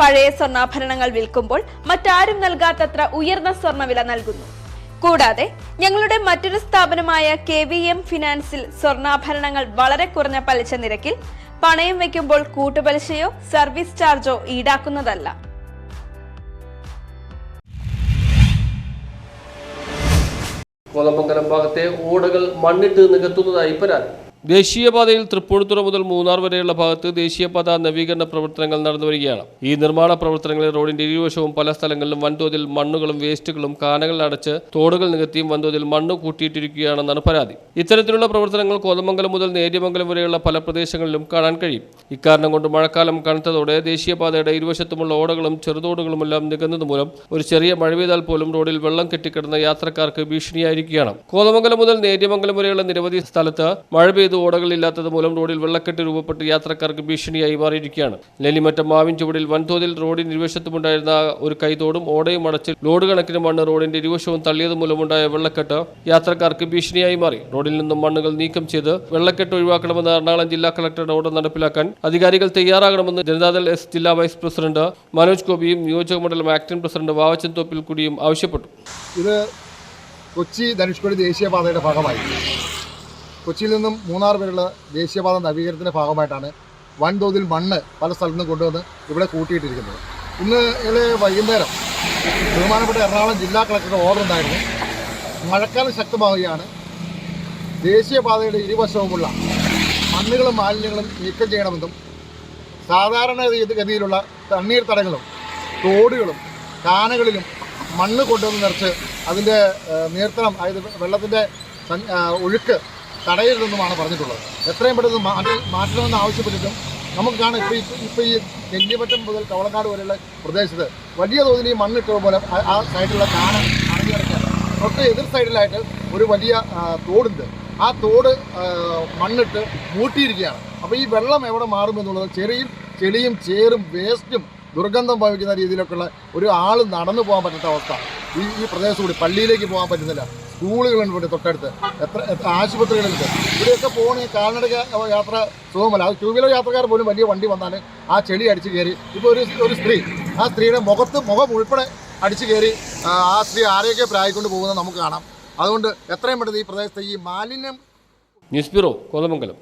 പഴയ സ്വർണാഭരണങ്ങൾ വിൽക്കുമ്പോൾ മറ്റാരും നൽകാത്തത്ര ഉയർന്ന സ്വർണവില നൽകുന്നു. കൂടാതെ ഞങ്ങളുടെ മറ്റൊരു സ്ഥാപനമായ കെ വി എം ഫിനാൻസിൽ സ്വർണാഭരണങ്ങൾ വളരെ കുറഞ്ഞ പലിശ നിരക്കിൽ പണയം വയ്ക്കുമ്പോൾ കൂട്ടുപലിശയോ സർവീസ് ചാർജോ ഈടാക്കുന്നതല്ല. കോതമംഗലം ഭാഗത്തെ ഓടകൾ മണ്ണിട്ട് നികത്തുന്നതായി പരാതി. ദേശീയപാതയിൽ തൃപ്പൂണിത്തുറ മുതൽ മൂന്നാർ വരെയുള്ള ഭാഗത്ത് ദേശീയപാത നവീകരണ പ്രവർത്തനങ്ങൾ നടന്നു വരികയാണ്. ഈ നിർമ്മാണ പ്രവർത്തനങ്ങളിൽ റോഡിന്റെ ഇരുവശവും പല സ്ഥലങ്ങളിലും വൻതോതിൽ മണ്ണുകളും വേസ്റ്റുകളും കാനകൾ അടച്ച് തോടുകൾ നികത്തിയും വൻതോതിൽ മണ്ണ് കൂട്ടിയിട്ടിരിക്കുകയാണെന്നാണ് പരാതി. ഇത്തരത്തിലുള്ള പ്രവർത്തനങ്ങൾ കോതമംഗലം മുതൽ നേര്യമംഗലം വരെയുള്ള പല പ്രദേശങ്ങളിലും കാണാൻ കഴിയും. ഇക്കാരണം കൊണ്ട് മഴക്കാലം കനത്തതോടെ ദേശീയപാതയുടെ ഇരുവശത്തുമുള്ള ഓടകളും ചെറുതോടുകളുമെല്ലാം നികന്നത് മൂലം ഒരു ചെറിയ മഴ പെയ്താൽ പോലും റോഡിൽ വെള്ളം കെട്ടിക്കിടന്ന യാത്രക്കാർക്ക് ഭീഷണിയായിരിക്കുകയാണ്. കോതമംഗലം മുതൽ നേര്യമംഗലം വരെയുള്ള നിരവധി സ്ഥലത്ത് മഴ പെയ്ത് ഓടകളില്ലാത്തത് മൂലം റോഡിൽ വെള്ളക്കെട്ട് രൂപപ്പെട്ട് യാത്രക്കാർക്ക് ഭീഷണിയായി മാറിയിരിക്കുകയാണ്. നെല്ലിമറ്റം മാവിൻ ചുവടിൽ വൻതോതിൽ റോഡിന് ഇരുവശത്തുമുണ്ടായിരുന്ന ഒരു കൈതോടും ഓടയും അടച്ച് ലോഡ് കണക്കിന് മണ്ണ് റോഡിന്റെ ഇരുവശവും തള്ളിയത് മൂലമുണ്ടായ വെള്ളക്കെട്ട് യാത്രക്കാർക്ക് ഭീഷണിയായി മാറി. റോഡിൽ നിന്നും മണ്ണുകൾ നീക്കം ചെയ്ത് വെള്ളക്കെട്ട് ഒഴിവാക്കണമെന്ന് എറണാകുളം ജില്ലാ കളക്ടറുടെ ഓർഡർ നടപ്പിലാക്കാൻ അധികാരികൾ തയ്യാറാകണമെന്ന് ജനതാദൾ എസ് ജില്ലാ വൈസ് പ്രസിഡന്റ് മനോജ് ഗോപിയും നിയോജക മണ്ഡലം ആക്ടിംഗ് പ്രസിഡന്റ് വാവച്ചൻ തോപ്പിൽ കൂടിയും ആവശ്യപ്പെട്ടു. ഇത് കൊച്ചി ധനുഷ്കോടി ദേശീയപാതയുടെ ഭാഗമായി. കൊച്ചിയിൽ നിന്നും മൂന്നാർ വരെയുള്ള ദേശീയപാത നവീകരണത്തിന്റെ ഭാഗമായിട്ടാണ് വൻതോതിൽ മണ്ണ് പല സ്ഥലത്തു നിന്നും കൊണ്ടുവന്ന് ഇവിടെ കൂട്ടിയിട്ടിരിക്കുന്നത്. ഇന്ന് വൈകുന്നേരം ബഹുമാനപ്പെട്ട എറണാകുളം ജില്ലാ കളക്ടറുടെ ഓർഡർ ഉണ്ടായിരുന്നു. മഴക്കാലം ശക്തമാവുകയാണ്. ദേശീയപാതയുടെ ഇരുവശവുമുള്ള മണ്ണുകളും മാലിന്യങ്ങളും നീക്കം ചെയ്യണമെന്നും സാധാരണ ഗതി- ഗതിയിലുള്ള തണ്ണീർത്തടങ്ങളും തോടുകളും കാനകളിലും മണ്ണ് കൊണ്ടുവന്ന് നിറച്ച് അതിന്റെ നിയന്ത്രണം അതായത് വെള്ളത്തിന്റെ ഒഴുക്ക് തടയരുതെന്നുമാണ് പറഞ്ഞിട്ടുള്ളത്. എത്രയും പെട്ടെന്ന് മാറ്റി മാറ്റണമെന്ന് ആവശ്യപ്പെട്ടിട്ടും നമുക്ക് കാണാം ഇപ്പോൾ ഇപ്പോൾ ഈ നെല്ലിമറ്റം മുതൽ കവളക്കാട് വരെയുള്ള പ്രദേശത്ത് വലിയ തോതിൽ ഈ മണ്ണിട്ട പോലെ ആ- സൈഡിലുള്ള കാന അടഞ്ഞു തൊട്ട് എതിർ സൈഡിലായിട്ട് ഒരു വലിയ തോടുണ്ട്. ആ തോട് മണ്ണിട്ട് മൂട്ടിയിരിക്കുകയാണ്. അപ്പോൾ ഈ വെള്ളം എവിടെ മാറുമെന്നുള്ളത് ചെറിയും ചെളിയും ചേറും വേസ്റ്റും ദുർഗന്ധം ഭവിക്കുന്ന രീതിയിലൊക്കെയുള്ള ഒരു ആൾ നടന്നു പോകാൻ പറ്റാത്ത അവസ്ഥ. ഈ ഈ പ്രദേശത്തുകൂടി പള്ളിയിലേക്ക് പോകാൻ പറ്റുന്നില്ല. സ്കൂളുകളുണ്ട് ഇവിടെ തൊട്ടടുത്ത്. എത്ര ആശുപത്രികളുണ്ട് ഇവിടെയൊക്കെ പോകണമെങ്കിൽ കാൽനടക യാത്ര സുഖമല്ല. അത് ടൂ വീലർ യാത്രക്കാർ പോലും വലിയ വണ്ടി വന്നാൽ ആ ചെളി അടിച്ച് കയറി. ഇപ്പോൾ ഒരു ഒരു സ്ത്രീ ആ സ്ത്രീയുടെ മുഖത്ത് മുഖം ഉൾപ്പെടെ അടിച്ചു കയറി ആ സ്ത്രീ ആരെയൊക്കെ പ്രായിക്കൊണ്ട് പോകുന്നത് നമുക്ക് കാണാം. അതുകൊണ്ട് എത്രയും പെട്ടെന്ന് ഈ പ്രദേശത്തെ ഈ മാലിന്യം ന്യൂസ് ബ്യൂറോ കോതമംഗലം.